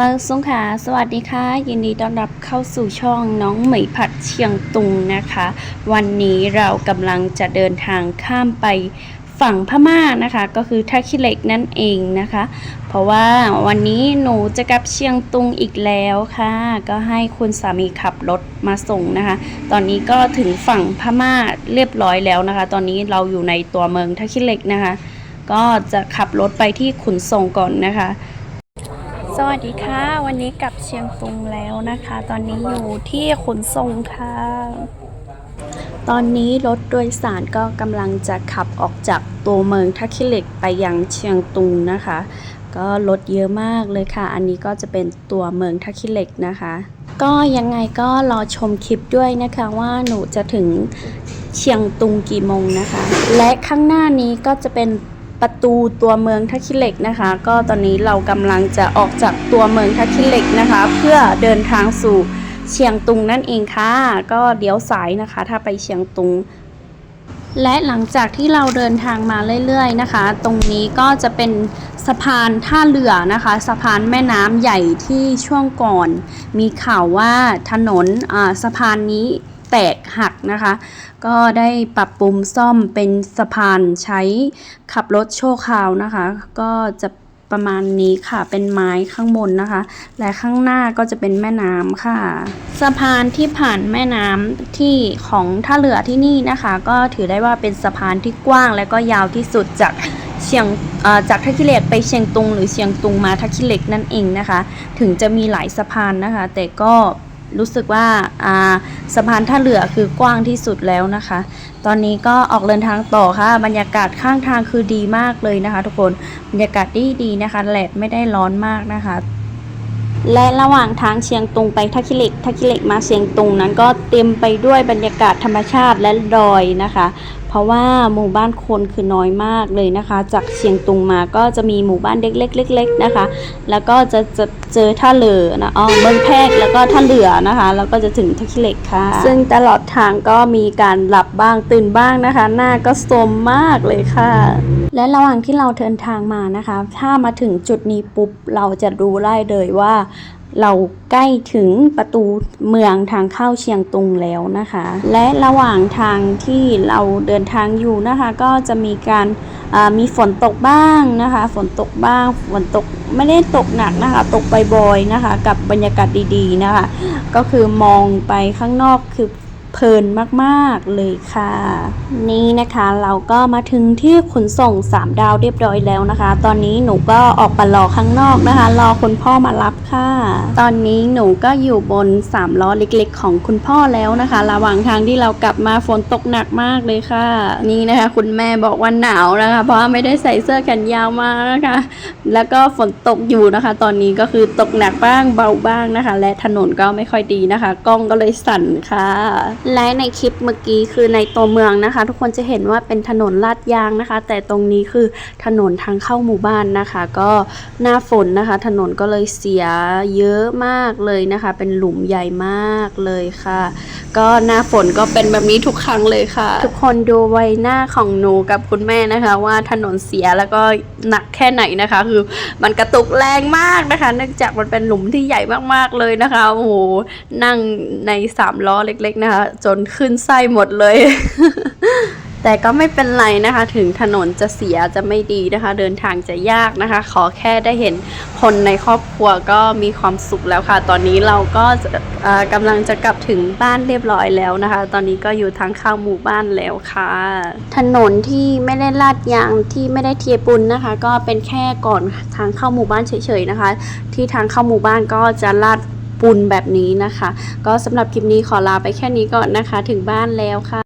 มาสงขาสวัสดีค่ะ ยินดีต้อนรับเข้าสู่ช่องน้องเหมยผัดเชียงตุงนะคะ วันนี้เรากำลังจะเดินทางข้ามไปฝั่งพม่านะคะ ก็คือท่าขี้เหล็กนั่นเองนะคะ เพราะว่าวันนี้หนูจะกลับเชียงตุงอีกแล้วค่ะ ก็ให้คุณสามีขับรถมาส่งนะคะ ตอนนี้ก็ถึงฝั่งพม่าเรียบร้อยแล้วนะคะ ตอนนี้เราอยู่ในตัวเมืองท่าขี้เหล็กนะคะ ก็จะขับรถไปที่ขนส่งก่อนนะคะ สวัสดีค่ะ วันนี้กลับเชียงตุงแล้วนะคะ ตอนนี้อยู่ที่ขนส่งค่ะ ตอนนี้รถโดยสารก็กำลังจะขับออกจากตัวเมืองทักขิเล็กไปยังเชียงตุงนะคะ ก็รถเยอะมากเลยค่ะ อันนี้ก็จะเป็นตัวเมืองทักขิเล็กนะคะ ก็ยังไงก็รอชมคลิปด้วยนะคะว่าหนูจะถึงเชียงตุงกี่โมงนะคะ และข้างหน้านี้ก็จะเป็น ประตูตัวเมืองทักขิเหล็กนะคะ ก็ตอนนี้เรากำลังจะออกจากตัวเมืองทักขิเหล็กนะคะ เพื่อเดินทางสู่เชียงตุงนั่นเองค่ะ ก็เดี๋ยวสายนะคะ ถ้าไปเชียงตุง และหลังจากที่เราเดินทางมาเรื่อยๆนะคะ ตรงนี้ก็จะเป็นสะพานท่าเรือนะคะ สะพานแม่น้ำใหญ่ที่ช่วงก่อน มีข่าวว่าถนนสะพานนี้ แตกหักนะคะ ก็ได้ปรับปรุงซ่อมเป็นสะพานใช้ขับรถโชว์คราวนะคะ ก็จะประมาณนี้ค่ะเป็นไม้ข้างบนนะคะ และข้างหน้าก็จะเป็นแม่น้ำค่ะ สะพานที่ผ่านแม่น้ำที่ของท่าเรือที่นี่นะคะ ก็ถือได้ว่าเป็นสะพานที่กว้างและก็ยาวที่สุดจากเชียงจากท่าขี้เล็กไปเชียงตุง หรือเชียงตุงมาท่าขี้เล็กนั่นเองนะคะ ถึงจะมีหลายสะพานนะคะ แต่ก็ รู้สึกว่าสะพานท่าเรือคือกว้างที่สุดแล้วนะคะ ตอนนี้ก็ออกเดินทางต่อค่ะ บรรยากาศข้างทางคือดีมากเลยนะคะ ทุกคนบรรยากาศดีดีนะคะแดดไม่ได้ร้อนมากนะคะ และระหว่างทางเชียงตุงไปทักขิเล็กทักขิเล็กมาเชียงตุงนั้นก็เต็มไปด้วยบรรยากาศธรรมชาติและดอยนะคะ เพราะว่าหมู่บ้านคนคือน้อยมากเลยนะคะ จากเชียงตุงมาก็จะมีหมู่บ้านเล็กๆเล็กๆนะคะ แล้วก็จะจะเจอท่าเหลือนะอ๋อเมืองแพกแล้วก็ท่าเหลือนะคะ แล้วก็จะถึงท่าขี้เหล็กค่ะ ซึ่งตลอดทางก็มีการหลับบ้างตื่นบ้างนะคะ หน้าก็สมมากเลยค่ะ และระหว่างที่เราเดินทางมานะคะ ถ้ามาถึงจุดนี้ปุ๊บเราจะรู้ได้เลยว่า เราใกล้ถึงประตูเมืองทางเข้าเชียงตุงแล้วนะคะ และระหว่างทางที่เราเดินทางอยู่นะคะ ก็จะมีการมีฝนตกบ้างนะคะ ฝนตกบ้าง ฝนตกไม่ได้ตกหนักนะคะ ตกบ่อยๆนะคะ กับบรรยากาศดีๆนะคะ ก็คือมองไปข้างนอกคือ เพลินมากๆเลยค่ะ นี่นะคะเราก็มาถึงที่ขนส่ง 3 ดาวเรียบร้อยแล้วนะคะ ตอนนี้หนูก็ออกไปรอข้างนอกนะคะ รอคุณพ่อมารับค่ะ ตอนนี้หนูก็อยู่บน3ล้อเล็กๆ ของคุณพ่อแล้วนะคะ ระหว่างทางที่เรากลับมาฝนตกหนักมากเลยค่ะ นี่นะคะ คุณแม่บอกว่าหนาวนะคะ เพราะไม่ได้ใส่เสื้อแขนยาวมานะคะ แล้วก็ฝนตกอยู่นะคะ ตอนนี้ก็คือตกหนักบ้างเบาบ้างนะคะ และถนนก็ไม่ค่อยดีนะคะ กล้องก็เลยสั่นค่ะและในคลิปเมื่อกี้คือในตัวเมืองนะคะ ทุกคนจะเห็นว่าเป็นถนนลาดยางนะคะ แต่ตรงนี้คือถนนทางเข้าหมู่บ้านนะคะ ก็หน้าฝนนะคะ ถนนก็เลยเสียเยอะมากเลยนะคะ เป็นหลุมใหญ่มากเลยค่ะ ก็หน้าฝนก็เป็นแบบนี้ทุกครั้งเลยค่ะ ทุกคนดูใบหน้าของหนูกับคุณแม่นะคะ ว่าถนนเสียแล้วก็หนักแค่ไหนนะคะ คือมันกระตุกแรงมากนะคะ เนื่องจากมันเป็นหลุมที่ใหญ่มากๆเลยนะคะโอ้โหนั่งในสามล้อเล็ก ๆ นะคะจนขึ้นไส้หมดเลย แต่ก็ไม่เป็นไรนะคะ ถึงถนนจะเสียจะไม่ดีนะคะ เดินทางจะยากนะคะ ขอแค่ได้เห็นคนในครอบครัวก็มีความสุขแล้วค่ะ ตอนนี้เราก็กำลังจะกลับถึงบ้านเรียบร้อยแล้วนะคะ ตอนนี้ก็อยู่ทางเข้าหมู่บ้านแล้วค่ะ ถนนที่ไม่ได้ลาดยางที่ไม่ได้เทียปุนนะคะ ก็เป็นแค่ก่อนทางเข้าหมู่บ้านเฉยๆนะคะ ที่ทางเข้าหมู่บ้านก็จะลาด ปูนแบบนี้นะคะ ก็สำหรับคลิปนี้ขอลาไปแค่นี้ก่อนนะคะ ถึงบ้านแล้วค่ะ